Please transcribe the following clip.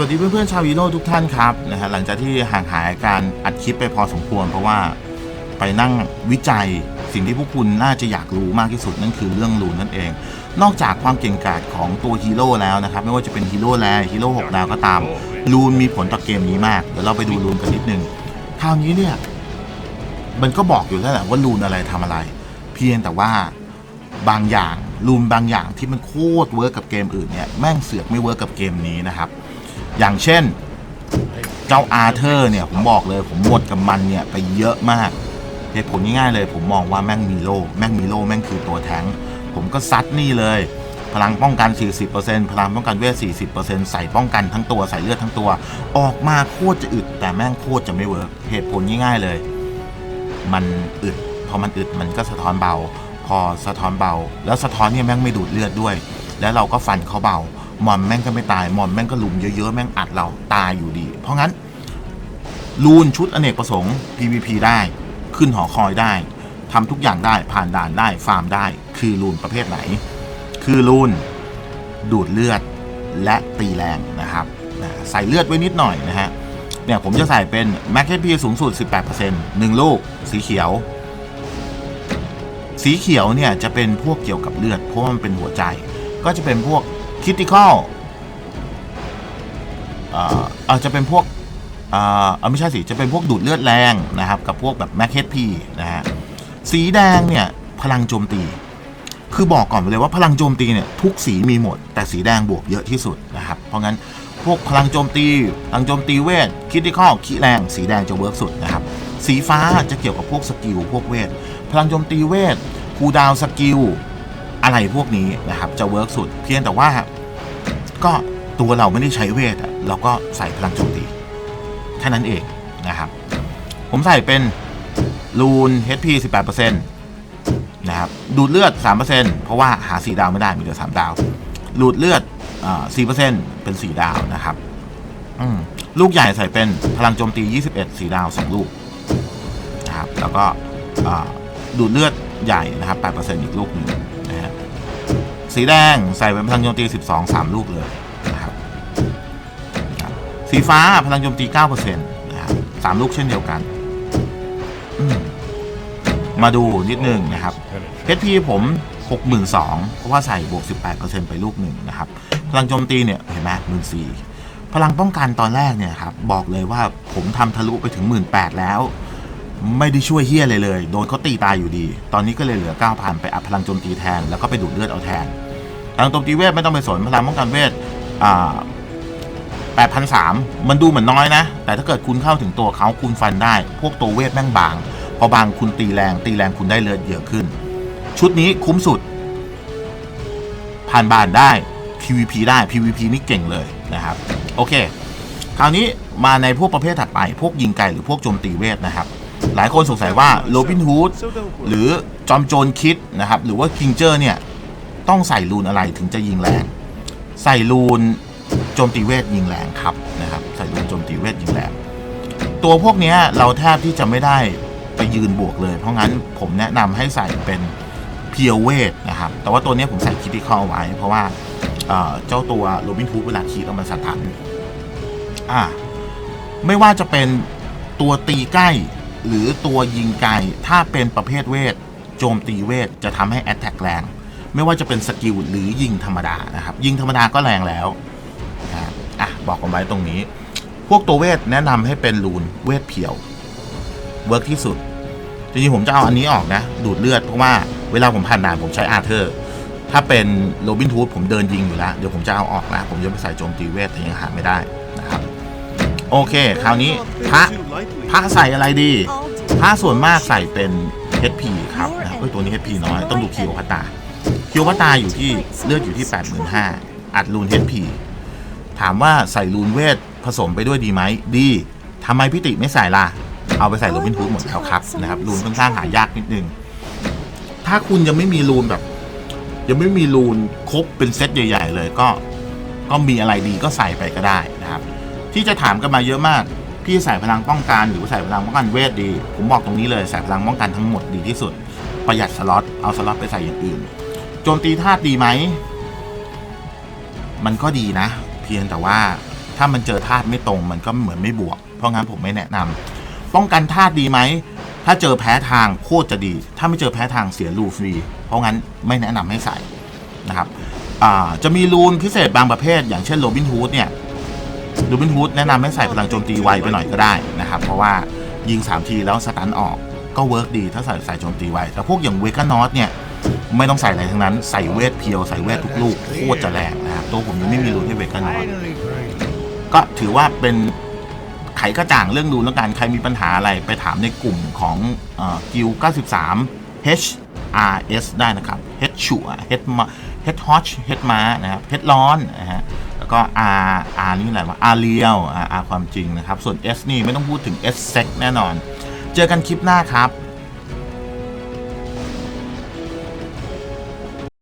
สวัสดีเพื่อนๆชาวฮีโร่ทุกท่านครับนะฮะหลังจากที่ห่างหายการอัดคลิปไปพอสมควร เพราะว่าไปนั่งวิจัยสิ่งที่พวกคุณน่าจะอยากรู้มากที่สุดนั่นคือเรื่องลูนนั่นเอง นอกจากความเก่งกาจของตัวฮีโร่แล้วนะครับ ไม่ว่าจะเป็นฮีโร่แลฮีโร่หกดาวก็ตามลูนมีผลต่อเกมนี้มากเดี๋ยวเราไปดูลูนกันนิดนึงคราวนี้เนี่ยมันก็บอกอยู่แล้วแหละว่าลูนอะไรทำอะไร เพียงแต่ว่าบางอย่างลูนบางอย่างที่มันโคตรเวิร์กกับเกมอื่นเนี่ยแม่งเสือกไม่เวิร์กกับเกมนี้นะครับ อย่างเช่น เจ้าอาร์เธอร์เนี่ยผมบอกเลยผมหมดกับมันเนี่ยไปเยอะมากเหตุผลง่ายๆเลย ผมมองว่าแม่งมีโลแม่งมีโลแม่งคือตัวแทงผมก็ซัดนี่เลย พลังป้องกัน 40%พลังป้องกันเวท 40%ใส่ป้องกันทั้งตัวใส่เลือดทั้งตัว ออกมาโคตรจะอึด แต่แม่งโคตรจะไม่เวิร์กเหตุผลง่ายๆเลย มันอึดพอมันอึดมันก็สะท้อนเบา พอสะท้อนเบา แล้วสะท้อนเนี่ยแม่งไม่ดูดเลือดด้วย แล้วเราก็ฟันเขาเบา หมอนแม่งก็ไม่ตายหมอนแม่งก็ลุมเยอะๆแม่งอัดเราตายอยู่ดี เพราะงั้นลูนชุดอเนกประสงค์ PVP ได้ขึ้นหอคอยได้ทำทุกอย่างได้ผ่านด่านได้ฟาร์มได้ คือลูนประเภทไหน คือลูนดูดเลือดและตีแรงนะครับใส่เลือดไว้นิดหน่อยนะฮะเนี่ยผมจะใส่เป็น Max HP สูงสุด 18% 1 ลูก สีเขียว สีเขียวเนี่ยจะเป็นพวกเกี่ยวกับเลือด เพราะมันเป็นหัวใจ ก็จะเป็นพวก คิติคอลอ่ออาจจะเป็นพวกอ่าไม่ใช่สิจะเป็นพวกดูดเลือดแรงนะครับ กับพวกแบบ Max HP นะฮะสีแดงเนี่ยพลังโจมตี คือบอกก่อนไปเลยว่าพลังโจมตีเนี่ยทุกสีมีหมด แต่สีแดงบวกเยอะที่สุดนะครับ เพราะงั้นพวกพลังโจมตีพลังโจมตีเวทคิติคอลขีแรงสีแดงจะเวิร์กสุดนะครับ สีฟ้าจะเกี่ยวกับพวกสกิลพวกเวทพลังโจมตีเวทคูดาวสกิล อะไรพวกนี้นะครับจะเวิร์กสุด เพียงแต่ว่าก็ตัวเราไม่ได้ใช้เวทเราก็ใส่พลังโจมตีแค่นั้นเองนะครับ ผมใส่เป็นลูน HP 18%นะครับดูดเลือด 3%เพราะว่าหา 4 ดาวไม่ได้มีแต่3ดาวดูดเลือดอ่4%เป็น 4 ดาวนะครับลูกใหญ่ใส่เป็นพลังโจมตี 21 4 ดาว 2 ลูกนะครับแล้วก็ดูดเลือดใหญ่นะครับ 8%อีกลูกหนึ่ง สีแดงใส่เป็นพลังโจมตี 12 3 ลูกเลยนะครับสีฟ้าพลังโจมตี9%นะครับสามลูกเช่นเดียวกันมมาดูนิดนึงนะครับ HP ผม 62,000เพราะว่าใส่บวก 18%ไปลูกหนึ่งนะครับ พลังโจมตีเนี่ยเห็นไหมหมื่นสี่พลังป้องกันตอนแรกเนี่ยครับบอกเลยว่าผมทำทะลุไปถึง 1 8ื่นแล้ว ไม่ได้ช่วยเฮี้ยเลยเลย โดนเขาตีตายอยู่ดี ตอนนี้ก็เลยเหลือ 9,000 ไปอัพพลังโจมตีแทน แล้วก็ไปดูดเลือดเอาแทนพลังโจมตีเวทไม่ต้องไปสนพลังป้องกันเวทอ่า8,300 มันดูเหมือนน้อยนะ แต่ถ้าเกิดคุณเข้าถึงตัวเขาคุณฟันได้ พวกตัวเวทแม่งบาง พอบางคุณตีแรง ตีแรงคุณได้เลือดเยอะขึ้น ชุดนี้คุ้มสุด ผ่านบานได้ PVP ได้ PVP นี่เก่งเลยนะครับ โอเค คราวนี้มาในพวกประเภทถัดไป พวกยิงไกลหรือพวกโจมตีเวทนะครับ หลายคนสงสัยว่าโรบินฮูดหรือจอมโจรคิดนะครับหรือว่าคิงเจอร์เนี่ยต้องใส่รูนอะไรถึงจะยิงแรง ใส่รูนโจมตีเวทยิงแรงครับนะครับใส่รูนโจมตีเวทยิงแรงตัวพวกเนี้ยเราแทบที่จะไม่ได้ไปยืนบวกเลย เพราะงั้นผมแนะนำให้ใส่เป็นเพียวเวทนะครับ แต่ว่าตัวเนี้ยผมใส่คิติคอลไว้ เพราะว่าเจ้าตัวโรบินฮูดเวลาคีดเอามันสตันอ่าไม่ว่าจะเป็นตัวตีใกล้ หรือตัวยิงไกลถ้าเป็นประเภทเวท โจมตีเวท จะทำให้แอตแทกแรง ไม่ว่าจะเป็นสกิลหรือยิงธรรมดานะครับ ยิงธรรมดาก็แรงแล้วนะอะบอกกันไว้ตรงนี้ พวกตัวเวทแนะนำให้เป็นรูนเวทเพียว เวิร์กที่สุด จริงๆผมจะเอาอันนี้ออกนะ ดูดเลือดเพราะว่าเวลาผมผ่านด่านผมใช้อาร์เธอร์ถ้าเป็นโรบินทูดผมเดินยิงอยู่แล้ว เดี๋ยวผมจะเอาออกนะผมจะไปใส่โจมตีเวทแต่ยังหาไม่ได้ โอเค คราวนี้พระพระใส่อะไรดีพระส่วนมากใส่เป็น HP ครับนะเอ้ยตัวนี้ HP น้อยต้องดูคิวพัตตาคิวพัตตาอยู่ที่เลือดอยู่ที่ 85,000อัดรูน HP ถามว่าใส่รูนเวทผสมไปด้วยดีไหมดีทำไมพี่ติไม่ใส่ล่ะ เอาไปใส่โรบินทูดหมดแล้วครับนะครับรูนค่อนข้างหายากนิดนึง ถ้าคุณยังไม่มีรูนแบบ ยังไม่มีรูนครบเป็นเซตใหญ่ ๆ เลยก็ก็มีอะไรดีก็ใส่ไปก็ได้นะครับ ที่จะถามกันมาเยอะมาก พี่ใส่พลังป้องกันหรือใส่พลังป้องกันเวทดี ผมบอกตรงนี้เลยใส่พลังป้องกันทั้งหมดดีที่สุด ประหยัดสล็อตเอาสล็อตไปใส่อย่างอื่นโจมตีธาตุดีไหมมันก็ดีนะ เพียงแต่ว่าถ้ามันเจอธาตุไม่ตรงมันก็เหมือนไม่บวก เพราะงั้นผมไม่แนะนำป้องกันธาตุดีไหมถ้าเจอแพ้ทางโคตรจะดี ถ้าไม่เจอแพ้ทางเสียรูฟรี เพราะงั้นไม่แนะนำให้ใส่นะครับจะมีรูนพิเศษบางประเภท อย่างเช่นโรบินฮูดเนี่ย โรบินฮูดแนะนำให้ใส่พลังโจมตีไวไปหน่อยก็ได้นะครับ เพราะว่ายิง 3 ทีแล้วสตันออกก็เวิร์กดีถ้าใส่ใส่โจมตีไวแต่พวกอย่างเวกานอสเนี่ยไม่ต้องใส่อะไรทั้งนั้น ใส่เวทเพียวใส่เวททุกลูกโคตรจะแรงนะครับตัวผมยังไม่มีรูนให้เวกานอสก็ถือว่าเป็นไขกระจ่างเรื่องดูแล้วกันใครมีปัญหาอะไรไปถามในกลุ่มของกิล93 HRS ได้นะครับ H ชัว H มา H Hotch H ม้านะครับ H ร้อนนะฮะ แล้วก็ R R นี่อะไรวะ R เรียว R ความจริงนะครับ ส่วน S นี่ไม่ต้องพูดถึง S Sec แน่นอน เจอกันคลิปหน้าครับ